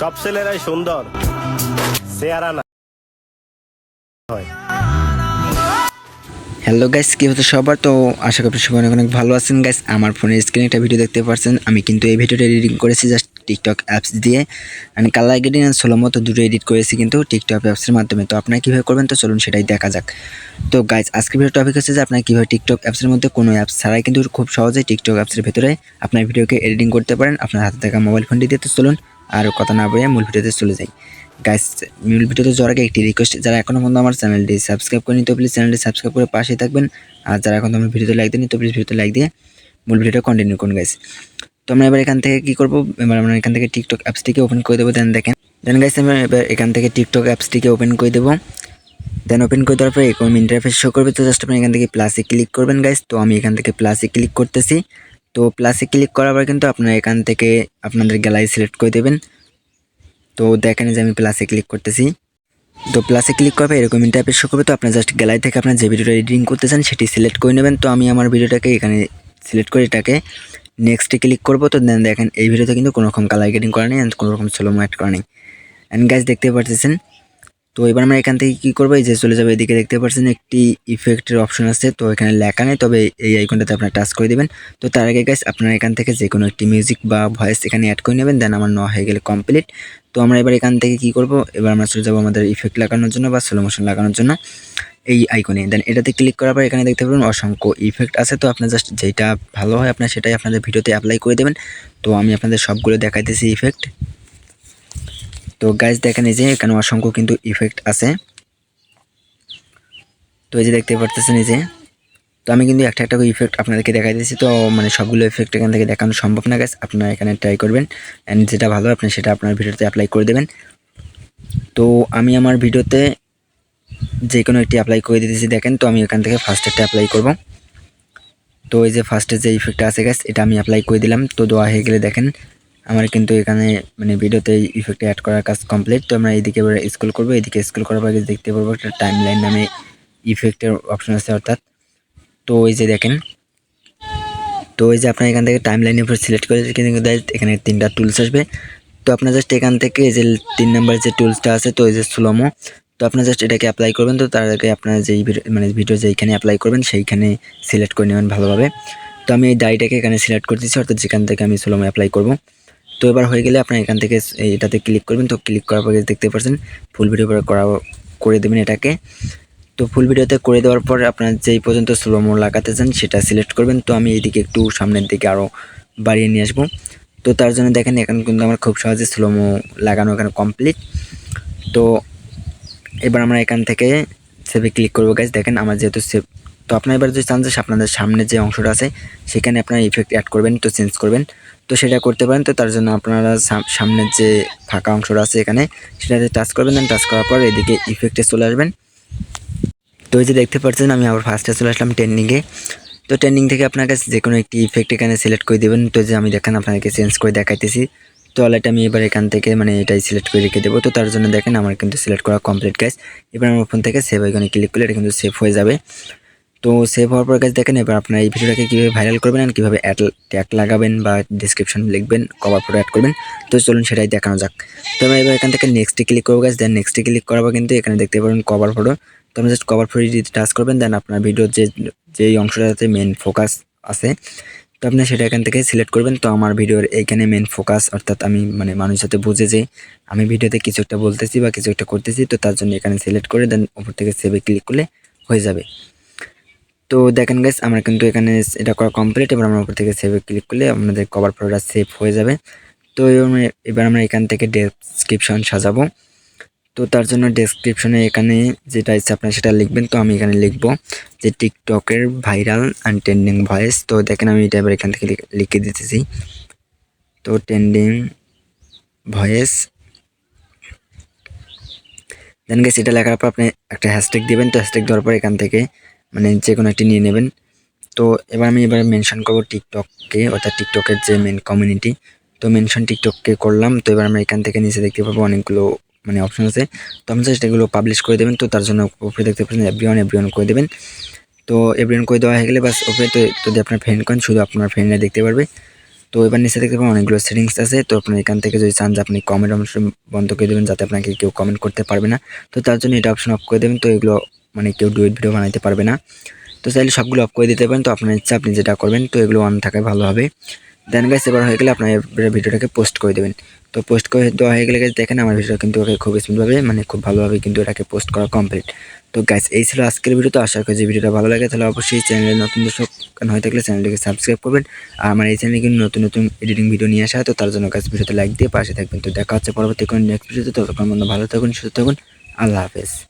সব ছেলেরাই সুন্দর। চেহারা না হয়। হ্যালো গাইস, কি হতো সবার? তো আশা করি সবাই অনেক অনেক ভালো আছেন। গাইস, আমার ফোনের স্ক্রিনে একটা ভিডিও দেখতে পাচ্ছেন আমি কিন্তু এই ভিডিওটা এডিটিং করেছি জাস্ট টিকটক অ্যাপস দিয়ে। আমি কালার এডিটিং আর সোলো মতো দুটো এডিট করেছি কিন্তু টিকটক অ্যাপসের মাধ্যমে। তো আপনারা কীভাবে করবেন? তো চলুন সেটাই দেখা যাক। তো গাইস, আজকের ভিডিও টপিক হচ্ছে যে আপনারা কীভাবে টিকটক অ্যাপসের মধ্যে কোনো অ্যাপস ছাড়াই কিন্তু খুব সহজেই টিকটক অ্যাপসের ভেতরে আপনার ভিডিওকে এডিটিং করতে পারেন। আপনার হাতে থাকা মোবাইল ফোনটি দিয়ে। তো চলুন আর কথা না বলে মূল ভিডিওতে চলে যাই। গাইস মূল ভিডিওতে যাওয়ার আগে একটি রিকোয়েস্ট যারা এখনও পর্যন্ত আমার চ্যানেলটি সাবস্ক্রাইব করেনি, তো প্লিজ চ্যানেলটি সাবস্ক্রাইব করে পাশেই থাকবেন। আর যারা এখন আমার ভিডিওতে লাইক দেয়নি, তো প্লিজ ভিডিওতে লাইক দিয়ে মূল ভিডিওটা কন্টিনিউ করুন গাইস তো আমরা এবার এখান থেকে কি করব? এবার আমরা এখান থেকে টিকটক অ্যাপসটিকে ওপেন করে দেবো দেন দেখেন। দেন গাইস আমরা এবার এখান থেকে টিকটক অ্যাপসটিকে ওপেন করে দেবো। দেন ওপেন করে দেওয়ার পরে এরকম ইন্টারফেস শো করবে, তো জাস্ট আপনি এখান থেকে প্লাসে ক্লিক করবেন গাইস তো আমি এখান থেকে প্লাসে ক্লিক করতেছি। তো প্লাসে ক্লিক করার পর কিন্তু আপনারা এখান থেকে আপনাদের গ্যালারি সিলেক্ট করে দেবেন। তো দেখেন যে আমি প্লাসে ক্লিক করতেছি। তো প্লাসে ক্লিক করবে এরকম ইন্টারফেস শো করবে। তো আপনার জাস্ট গ্যালারি থেকে আপনার যে ভিডিওটা এডিটিং করতে চান, সেটি সিলেক্ট করে নেবেন। তো আমি আমার ভিডিওটাকে এখানে সিলেক্ট করে এটাকে নেক্সটে ক্লিক করব। তো দেন দেখেন এই ভিডিওতে কিন্তু কোনো রকম কালার গেটিং করা নেই and কোনো রকম স্লো অ্যাড করা নেই। অ্যান্ড গাইজ দেখতে পাচ্ছেন তো এবার আমরা এখান থেকে কী করব? এই যে চলে যাবে এদিকে দেখতে পাচ্ছেন একটি ইফেক্টের অপশন আছে, তো এখানে লেখা নেই, তবে এই আইকনটাতে আপনার টাচ করে দেবেন। তো তার আগে গাইজ আপনারা এখান থেকে যে কোনো একটি মিউজিক বা ভয়েস এখানে অ্যাড করে নেবেন দেন আমার ন হয়ে গেলে কমপ্লিট তো আমরা এবার এখান থেকে কি করব? এবার আমরা চলে যাব আমাদের ইফেক্ট লাগানোর জন্য বা স্লো মোশন লাগানোর জন্য এই আইকনে দেন এটাতে ক্লিক করার পর এখানে দেখতে পাবেন অসংখ্য ইফেক্ট আছে, তো আপনার জাস্ট যেটা ভালো হয় আপনার সেটাই আপনাদের ভিডিওতে অ্যাপ্লাই করে দেবেন। তো আমি আপনাদের সবগুলো দেখাইতেছি ইফেক্ট তো গাইজ দেখেন এই যে এখানে অসংখ্য কিন্তু ইফেক্ট আছে। তো এই যে দেখতে পারতেছেন এই যে, তো আমি কিন্তু একটা একটা ইফেক্ট আপনাদেরকে দেখাই দিয়েছি। তো মানে সবগুলো ইফেক্ট এখান থেকে দেখানো সম্ভব না গাছ আপনারা এখানে ট্রাই করবেন। অ্যান্ড যেটা ভালো, আপনি সেটা আপনার ভিডিওতে অ্যাপ্লাই করে দেবেন। তো আমি আমার ভিডিওতে যে কোনো একটি অ্যাপ্লাই করে দিতেছি, দেখেন। তো আমি এখান থেকে ফার্স্ট একটা অ্যাপ্লাই করব। তো এই যে ফার্স্টে যে ইফেক্টটা আছে গাছ এটা আমি অ্যাপ্লাই করে দিলাম। তো দেওয়া হয়ে গেলে দেখেন আমার কিন্তু এখানে মানে ভিডিওতে ইফেক্ট অ্যাড করার কাজ কমপ্লিট তো আমরা এইদিকে এবার স্কুল করব। এদিকে স্কুল করার পরে দেখতে পারব একটা টাইম লাইন নামে ইফেক্টের অপশন আছে অর্থাৎ। তো ওই যে দেখেন, তো এই যে আপনার এখান থেকে টাইম লাইনের উপর সিলেক্ট করে কিন্তু এখানে তিনটা টুলস আসবে। তো আপনার জাস্ট এখান থেকে যে তিন নাম্বার যে টুলসটা আছে, তো ওই যে স্লোমো তো আপনার জাস্ট এটাকে অ্যাপ্লাই করবেন। তো তার আগে আপনার যেই মানে ভিডিও যেইখানে অ্যাপ্লাই করবেন, সেইখানে সিলেক্ট করে নেবেন ভালোভাবে। তো আমি এই ডাইটাকে এখানে সিলেক্ট করতেছি অর্থাৎ যেখান থেকে আমি স্লোমো অ্যাপ্লাই করব। তো এবার হয়ে গেলে আপনার এখান থেকে এটাতে ক্লিক করবেন। তো ক্লিক করার পরে দেখতে পাচ্ছেন ফুল ভিডিও করে, করা দেবেন এটাকে। তো ফুল ভিডিওতে করে দেওয়ার পর আপনার যেই পর্যন্ত স্লোমো লাগাতে চান সেটা সিলেক্ট করবেন। তো আমি এইদিকে একটু সামনের দিকে আরও বাড়িয়ে নিয়ে আসব। তো তার জন্য দেখেন, এখানে কিন্তু আমার খুব সহজে স্লোমো লাগানো এখানে কমপ্লিট তো এবার আমরা এখান থেকে সেভে ক্লিক করব গাছ দেখেন, আমার যেহেতু সেভ তো আপনার এবার যদি চান যে আপনাদের সামনে যে অংশটা আছে, সেখানে আপনার ইফেক্ট অ্যাড করবেন, তো চেঞ্জ করবেন। তো সেটা করতে পারেন। তো তার জন্য আপনারা সাম- সামনের যে ফাঁকা অংশটা আছে এখানে, সেটাতে টাচ করবেন দেন টাচ করার পর এদিকে ইফেক্টে চলে আসবেন। তো এই যে দেখতে পাচ্ছেন, আমি আবার ফার্স্টে চলে আসলাম ট্রেন্ডিংয়ে তো ট্রেন্ডিং থেকে আপনার কাছে যে কোনো একটি ইফেক্ট এখানে সিলেক্ট করে দেবেন। তো যে আমি দেখেন, আপনাকে চেঞ্জ করে দেখাইতেছি। তো অলরেডি আমি এবার এখান থেকে মানে এটাই সিলেক্ট করে রেখে দেবো। তো তার জন্য দেখেন, আমার কিন্তু সিলেক্ট করা কমপ্লিট গাইস এবার আমার ফোন থেকে সেভ আইকনে ক্লিক করলে এটা কিন্তু সেভ হয়ে যাবে। তো সেভ হওয়ার পর গাছ দেখেন এবার আপনার এই ভিডিওটাকে কীভাবে ভাইরাল করবেন আর কীভাবে অ্যাড ট্যাগ লাগাবেন বা ডিসক্রিপশন লিখবেন কভার ফটো অ্যাড করবেন। তো চলুন সেটাই দেখানো যাক। তো আমরা এবার এখান থেকে নেক্সটে ক্লিক করব গাছ দেন নেক্সটে ক্লিক করার পর কিন্তু এখানে দেখতে পাবেন কভার ফটো তো আপনি জাস্ট কভার ফটো যদি টাচ করবেন দেন আপনার ভিডিওর যে, যেই অংশটাতে মেন ফোকাস আছে, তো আপনি সেটা এখান থেকে সিলেক্ট করবেন। তো আমার ভিডিওর এইখানে মেন ফোকাস অর্থাৎ আমি মানে মানুষ যাতে বুঝে যে আমি ভিডিওতে কিছু একটা বলতেছি বা কিছু একটা করতেছি, তো তার জন্য এখানে সিলেক্ট করে দেন উপর থেকে সেভে ক্লিক করলে হয়ে যাবে। তো দেখেন গাইস আমার কিন্তু এখানে এটা করা কমপ্লিট এবার আমরা উপর থেকে সেভে ক্লিক করলে আমাদের কভার ফটোটা সেভ হয়ে যাবে। তো এবার আমরা- এখান থেকে ডেসক্রিপশন সাজাবো। তো তার জন্য ডেসক্রিপশনে এখানে যেটা ইচ্ছে আপনার সেটা লিখবেন। তো আমি এখানে লিখব যে টিকটকের ভাইরাল অ্যান্ড ট্রেন্ডিং ভয়েস তো দেখেন আমি এটা এবার এখান থেকে লিখে দিতেছি। তো ট্রেন্ডিং ভয়েস দেন গেছে এটা লেখার পর আপনি একটা হ্যাশট্যাগ দিবেন। তো হ্যাশট্যাগ দেওয়ার পর এখান থেকে মানে যে কোনো একটি নিয়ে নেবেন। তো এবার আমি এবার মেনশন করব টিকটককে অর্থাৎ টিকটকের যে মেন কমিউনিটি তো মেনশন টিকটককে করলাম, তো এবার আমরা এখান থেকে নিচে দেখতে পাবো অনেকগুলো মানে অপশন আছে। তো আপনি জাস্ট এগুলো পাবলিশ করে দেবেন, তো তার জন্য উপরে দেখতে পাচ্ছেন এভরিওয়ান এভরিওয়ান করে দেবেন। তো এভরিওয়ান করে দেওয়া হয়ে গেলে বাস ওপরে তো যদি আপনার ফ্রেন্ড করেন, শুধু আপনার ফ্রেন্ডরা দেখতে পারবে। তো এবার নিচে দেখতে পাবেন অনেকগুলো সেটিংস আছে, তো আপনার এখান থেকে যদি চান যে আপনি কমেন্ট অংশ বন্ধ করে দেবেন, যাতে আপনাকে কেউ কমেন্ট করতে পারবে না। তো তার জন্য এটা অপশন অফ করে দেবেন, তো এগুলো মানে কেউ ডুয়েট ভিডিও বানাইতে পারবে না। তো চাইলে সবগুলো অফ করে দিতে পারেন। তো আপনার ইচ্ছা, আপনি যেটা করবেন, তো এগুলো অন থাকায় ভালো হবে। দেন গাইস এবার হয়ে গেলে আপনার ভিডিওটাকে পোস্ট করে দেবেন। তো পোস্ট করে দেওয়া হয়ে গেলে দেখেন আমার ভিডিও কিন্তু ওকে খুব স্মুথভাবে মানে খুব ভালোভাবে কিন্তু এটাকে পোস্ট করা কমপ্লিট তো গাইস এই ছিল আজকের ভিডিও তো আশা করি যে ভিডিওটা ভালো লাগে। তাহলে অবশ্যই চ্যানেলে নতুন দর্শক হয়ে থাকলে চ্যানেলটিকে সাবস্ক্রাইব করবেন। আর আমার এই চ্যানেলে কিন্তু নতুন নতুন এডিটিং ভিডিও নিয়ে আসা হয়, তো তার জন্য গাইস ভিডিওতে লাইক দিয়ে পাশে থাকবেন। তো দেখা হচ্ছে পরবর্তী কোনো নেক্সট ভিডিওতে ততক্ষণ ভালো থাকুন, সুস্থ থাকুন। আল্লাহ হাফেজ।